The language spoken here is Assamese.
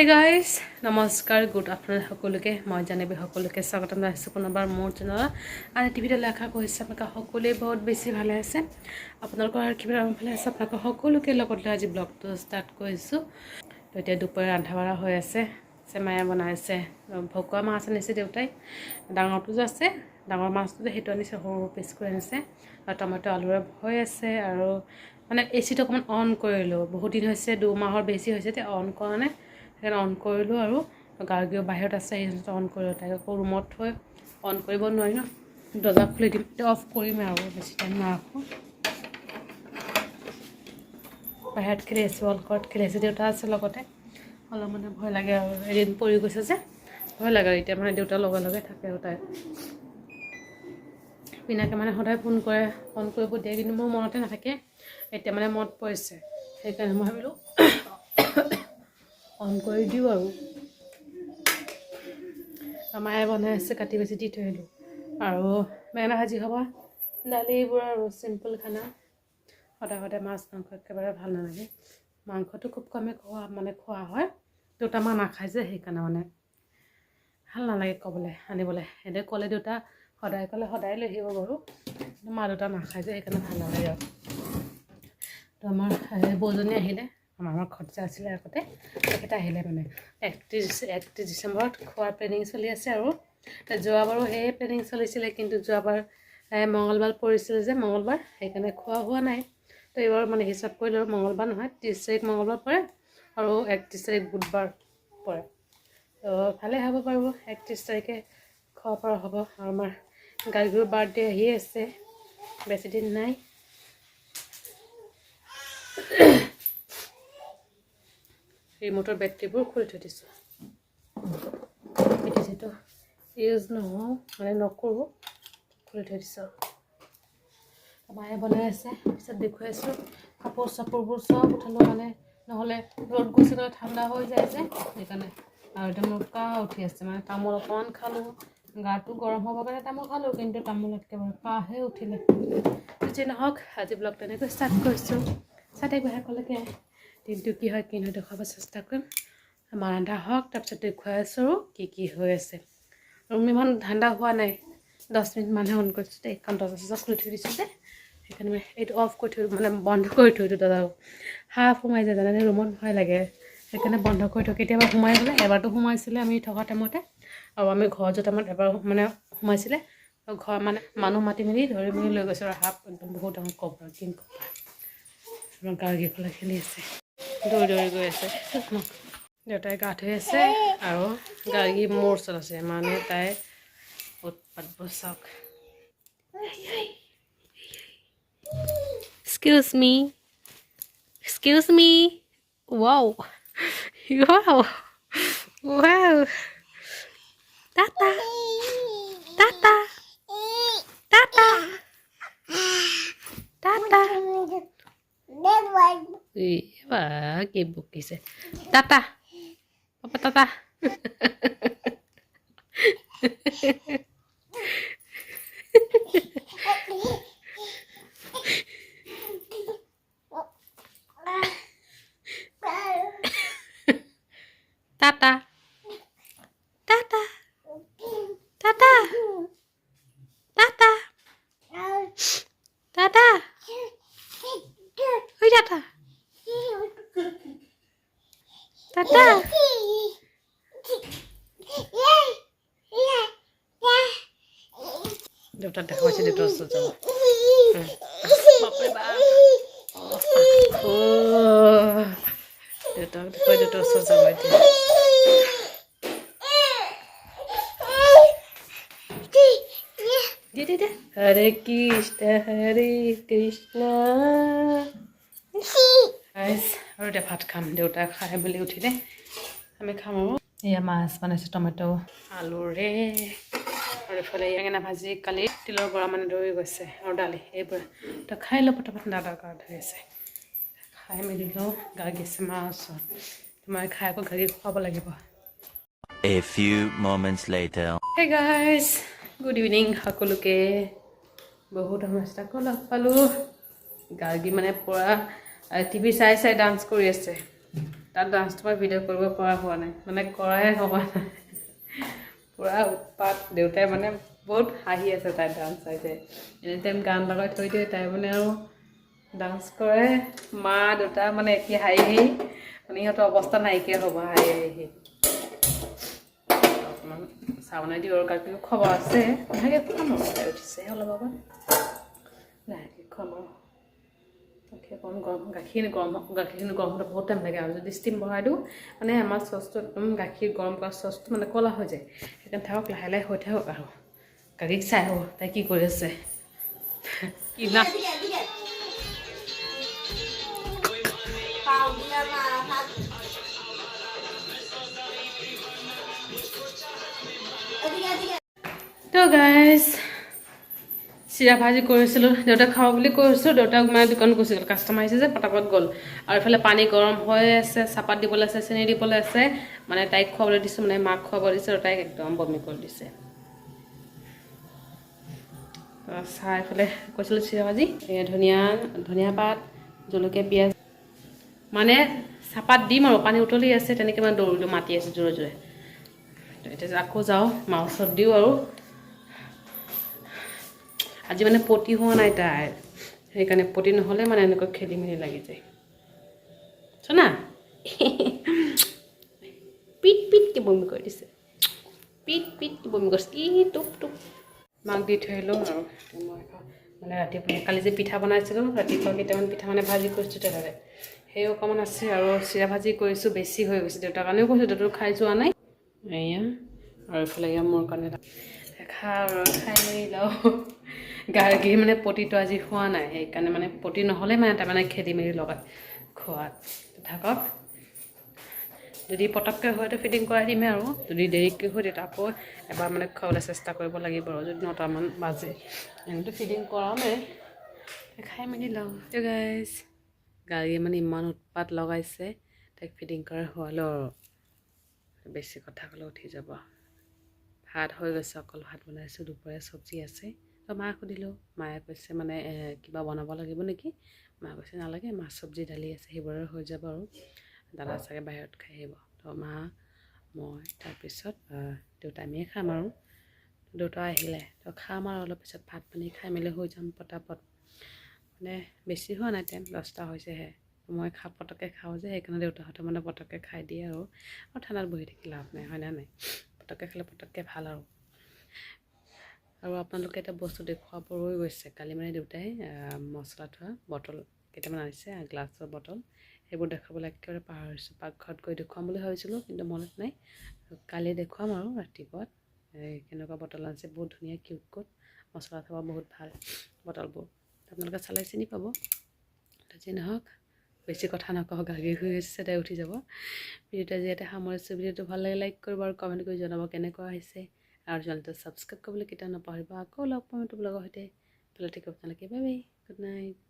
হে গাইজ নমস্কাৰ গুড আফটাৰনুন সকলোকে, মই জানিবি সকলোকে স্বাগতম জনাইছোঁ পুনৰবাৰ মোৰ চেনেলত আৰু টিভিলৈ আশা কৰিছোঁ আপোনালোকে সকলোৱে বহুত বেছি ভালে আছে। আপোনালোকৰ কিবা ভালে আছে আপোনালোকৰ সকলোকে লগত লৈ আজি ব্লগটো ষ্টাৰ্ট কৰিছোঁ। তো এতিয়া দুপৰীয়া ৰন্ধা বঢ়া হৈ আছে চেমায়ে বনাইছে ভকুৱা মাছ আনিছে দেউতাই ডাঙৰটো যে আছে। ডাঙৰ মাছটো যে সেইটো আনিছে সৰু সৰু পিচ কৰি আনিছে। আৰু টমেটো আলুৰে হৈ আছে আৰু মানে এ চিটো অকণমান অন কৰিলোঁ। বহুত দিন হৈছে, দুমাহৰ বেছি হৈছে এতিয়া অন কৰা নাই। সেইকাৰণে অন কৰিলোঁ আৰু। গাৰ্গীও বাহিৰত আছে সেই অন কৰিলোঁ তাইক আকৌ ৰুমত থৈ অন কৰিব নোৱাৰি ন। দৰ্জা খুলি দিম অফ কৰিমেই আৰু বেছি টাইম নাৰাখোঁ। বাহিৰত খেলি আছোঁ অলকৰত খেলি আছে দেউতা আছে লগতে। অলপ মানে ভয় লাগে আৰু এদিন পৰি গৈছে যে ভয় লাগে আৰু এতিয়া মানে দেউতাৰ লগে লগে থাকে তাই। পিনাকে মানে সদায় ফোন কৰে ফোন কৰিব দিয়ে কিন্তু মোৰ মনতে নাথাকে। এতিয়া মানে মনত পৰিছে সেইকাৰণে মই ভাবিলোঁ অন কৰি দিওঁ আৰু। মায়ে বনাই আছে কাটি বাচি দি থৈ আহিলোঁ আৰু বেঙেনা ভাজি হ'ব দালি এইবোৰ আৰু চিম্পুল খানা। সদায় সদায় মাছ মাংস একেবাৰে ভাল নালাগে। মাংসটো খুব কমেই খোৱা মানে খোৱা হয়। মা নাখায় যে সেইকাৰণে মানে ভাল নালাগে ক'বলৈ আনিবলৈ। এনেই ক'লে দেউতা সদায় ক'লে সদায় লৈ আহিব বাৰু। মা দেউতা নাখায় যে সেইকাৰণে ভাল নালাগে আৰু। তো আমাৰ বৌজনী আহিলে। ঘৰত যে আছিলে আগতে তেখেত আহিলে মানে। একত্ৰিছ একত্ৰিছ ডিচেম্বৰত খোৱাৰ প্লেনিং চলি আছে আৰু। যোৱাবাৰো সেই প্লেনিং চলিছিলে কিন্তু যোৱাবাৰ মঙলবাৰ পৰিছিলে যে মঙলবাৰ সেইকাৰণে খোৱা হোৱা নাই। তো এইবাৰ মানে হিচাপ কৰিলোঁ আৰু মঙলবাৰ নহয় ত্ৰিছ তাৰিখ মঙলবাৰ পৰে আৰু একত্ৰিছ তাৰিখ বুধবাৰ পৰে। তো ভালে হ'ব পাৰিব একত্ৰিছ তাৰিখে খোৱা পৰা হ'ব। আৰু আমাৰ গাড়ীবোৰ বাৰ্থডে আহিয়ে আছে বেছিদিন নাই। ৰিম'টৰ বেটেৰীবোৰ খুলি থৈ দিছোঁ এতিয়া যিটো ইউজ নহওঁ মানে নকৰোঁ খুলি থৈ দিছোঁ মায়ে বনাই আছে পিছত দেখুৱাই আছোঁ কাপোৰ চাপোৰবোৰ চব উঠালোঁ মানে নহ'লে ৰ'দ গুচি গ'লে ঠাণ্ডা হৈ যায় যে সেইকাৰণে আৰু এতিয়া মোৰ কাহ উঠি আছে মানে তামোল অকণমান খালোঁ। গাটো গৰম হ'বৰ কাৰণে তামোল খালোঁ, কিন্তু তামোল একেবাৰে কাহে উঠিলে যি নহওক আজি ব্লগ তেনেকৈ ষ্টাৰ্ট কৰিছোঁ চাই থাকিব শেষলৈকে দিনটো কি হয় কি নহয় দেখুৱাব চেষ্টা কৰিম। আমাৰ ৰন্ধা হওক তাৰপিছত দেখুৱাই আছোঁ আৰু কি কি হৈ আছে। ৰুম ইমান ঠাণ্ডা হোৱা নাই। দহ মিনিটমানহে অন কৰিছোঁ দেই। কাৰণ দৰ্জা খুলি থৈ দিছোঁ যে। সেইকাৰণে এইটো অফ কৰি থৈ মানে বন্ধ কৰি থৈ দিওঁ দৰ্জাও সাপ সোমাই যায় জানানে? ৰুমত ভয় লাগে। সেইকাৰণে বন্ধ কৰি থওঁ। কেতিয়াবা সোমাই গ'লে এবাৰটো সোমাইছিলে আমি থকা টাইমতে। আৰু আমি ঘৰ যোৱা টাইমত এবাৰ মানে সোমাইছিলে। ঘৰ মানে মানুহ মাতি মেলি ধৰি মেলি লৈ গৈছোঁ। আৰু সাপ একদম বহুত ডাঙৰ কপৰা কিং কপৰা আমাৰ গাৰ্গীফালে খেলি আছে। দৌৰি দৌৰি গৈ আছে। দেউতাই গা ধুই আছে আৰু গাৰ্গী মোৰ ওচৰত আছে। মানে তাই উৎপাতবোৰ চাওক। Excuse me excuse me wow wow wow Iya, bagi bukis. Tata. Papa Tata. Hehehe. Tata. দেউতাক দেখা পাইছে দেউতাৰ ওচৰত যাব বাপৰে বাপ অ' দেউতাক দেখুৱাই দেউতাৰ ওচৰত গাইজ আৰু এতিয়া ভাত খাম। দেউতা খাই বুলি উঠিলে আমি খাম আৰু। এয়া মাছ বনাইছোঁ টমেট' আলুৰে আৰু এইফালে বেঙেনা ভাজি কালি তিলৰ বৰা মানে দৌৰি গৈছে আৰু দালি। এইবোৰ। তো খাই লওঁ পটাপট দাদা গা ধুই আছে। খাই মেলি লওঁ গা গিছে মাৰ ওচৰত। তোমাৰ খাই আকৌ গাড়ী খুৱাব লাগিব। A few moments later. Hey guys good evening সকলোকে। বহুত সময় আকৌ লগ পালোঁ। গাৰ্গী মানে পূৰা টিভি চাই চাই ডান্স কৰি আছে। তাত ডান্সটো মই ভিডিঅ' কৰিব পৰা হোৱা নাই। মানে কৰাই হোৱা নাই। পূৰা উৎপাত। দেউতাই মানে বহুত হাঁহি আছে তাই ডান্স চাই চাই। এনি টাইম গান লগাই থৈ দিয়ে তাই মানে আৰু ডান্স কৰে। মা দেউতা মানে একে হাঁহি হাঁহি। মানে সিহঁতৰ অৱস্থা নাইকিয়া হ'ব হাঁহি হাঁহি অকণমান চাহ বনাই দিওঁ আৰু গাখীৰ খবৰ আছে। আৰু তাই উঠিছে অলপ আগত। লাহেকৈ খুৱাম আৰু অকণ গৰম গাখীৰ গৰম গাখীৰখিনি গৰম হ'লে বহুত টাইম লাগে আৰু যদি ষ্টিম বঢ়াই দিওঁ মানে আমাৰ চচটো একদম গাখীৰ গৰম কৰা চচটো মানে ক'লা হৈ যায়। সেইকাৰণে থাকক লাহে লাহে হৈ থাকক আৰু। গাখীৰ চাই হ'ব তাই কি কৰি আছে? কি না তো গাইজ চিৰা ভাজি কৰিছিলোঁ দেউতাক খাওঁ বুলি কৈছোঁ দেউতাক মানে দোকান গ'ল কাষ্টমাৰ আহিছে যে পটাপট গ'ল। আৰু এইফালে পানী গৰম হৈ আছে চাহপাত দিবলৈ আছে চেনি দিবলৈ আছে মানে তাইক খুৱাবলৈ দিছোঁ মানে মাক খুৱাব দিছে আৰু তাইক একদম বমি কৰি দিছে। চাহ এইফালে কৈছিলোঁ চিৰা ভাজি ধনিয়া ধনিয়া পাত জলকীয়া পিঁয়াজ। মানে চাহপাত দিম আৰু পানী উতলি আছে তেনেকৈ মানে দৌৰিলোঁ মাতি আছে জোৰে জোৰে। এতিয়া আকৌ যাওঁ মাৰ ওচৰত দিওঁ আৰু। আজি মানে পতি হোৱা নাই তাইৰ সেইকাৰণে পতি নহ'লে মানে এনেকৈ খেলি মেলি লাগি যায়। চোনা পিট পিটকৈ বমি কৰি দিছে। পিট পিটকৈ বমি কৰিছে। ই, টোপ টোপ। মাক দি থৈ আহিলোঁ আৰু। মই মানে ৰাতিপুৱা, কালি যে পিঠা বনাইছিলোঁ, ৰাতিপুৱা কেইটামান পিঠা মানে ভাজি কৰিছোঁ তেনেকৈ সেই অকণমান আছে আৰু চিৰা ভাজি কৰিছোঁ, বেছি হৈ গৈছে। দেউতাৰ কাৰণেও কৈছোঁ, দেউতাটো খাই যোৱা নাই? এয়া। আৰু এইফালে, এয়া মোৰ কাৰণে। খা আৰু, খাই মেলি লওঁ। গাৰ্গী মানে পতিটো আজি হোৱা নাই সেইকাৰণে মানে পতি নহ'লে মানে তাৰমানে খেদি মেলি লগাই খোৱাত থাকক। যদি পটককৈ হয়তো ফিটিং কৰাই দিমেই আৰু। যদি দেৰিকৈ হয় তেতিয়া আকৌ এবাৰ মানে খুৱাবলৈ চেষ্টা কৰিব লাগিব আৰু। যদি নটামান বাজে এনেতো ফিটিং কৰামেই। খাই মেলি লওঁ। গাইজ গাড়ীয়ে মানে ইমান উৎপাত লগাইছে তাইক ফিটিং কৰা হোৱালোঁ আৰু। বেছি কথা ক'লে উঠি যাব। ভাত হৈ গৈছে অকল ভাত বনাইছোঁ দুপৰীয়া চব্জি আছে। তো মাক সুধিলোঁ মায়ে কৈছে মানে কিবা বনাব লাগিব নেকি? মায়ে কৈছে নালাগে মাছ চব্জি দালি আছে সেইবোৰে হৈ যাব আৰু। দাদা চাগে বাহিৰত খাই আহিব। তো মা মই তাৰপিছত দেউতা আমিয়ে খাম আৰু। দেউতা আহিলে তো খাম আৰু অলপ পিছত ভাত পানী খাই মেলি হৈ যাম পটাপট। মানে বেছি হোৱা নাই টাইম দহটা হৈছেহে। মই খা পটককৈ খাওঁ যে সেইকাৰণে দেউতাহঁতে মানে পটককৈ খাই দিয়ে আৰু। আৰু ঠাণ্ডাত বহি থাকি লাভ নাই হয়নে নাই? পটককৈ খালে পটককৈ ভাল আৰু। আৰু আপোনালোকে এটা বস্তু দেখুৱাব ৰৈ গৈছে। কালি মানে দেউতাই মছলা থোৱা বটল কেইটামান আনিছে গ্লাছৰ বটল। সেইবোৰ দেখাবলৈ একেবাৰে পাহৰিছোঁ পাকঘৰত গৈ দেখুৱাম বুলি ভাবিছিলোঁ কিন্তু মনত নাই। কালি দেখুৱাম আৰু ৰাতিপুৱা কেনেকুৱা বটল আনিছে বহুত ধুনীয়া কিউট কোট মছলা থ'ব বহুত ভাল বটলবোৰ। আপোনালোকে চালে চিনি পাব। যি নহওক বেছি কথা নকওঁ গাগী হৈ গৈছে তাই উঠি যাব। ভিডিঅ'টো ইয়াতে সামৰিছোঁ। ভিডিঅ'টো ভাল লাগে লাইক কৰিব আৰু কমেণ্ট কৰি জনাব কেনেকুৱা হৈছে। আৰু চেনেলটো ছাবস্ক্ৰাইব কৰিবলৈ কেতিয়াও নাপাহৰিব আকৌ লগ পাম এইটো ব্লগৰ সৈতে। ভালে থাকিব আপোনালোকে বাই বাই। Good night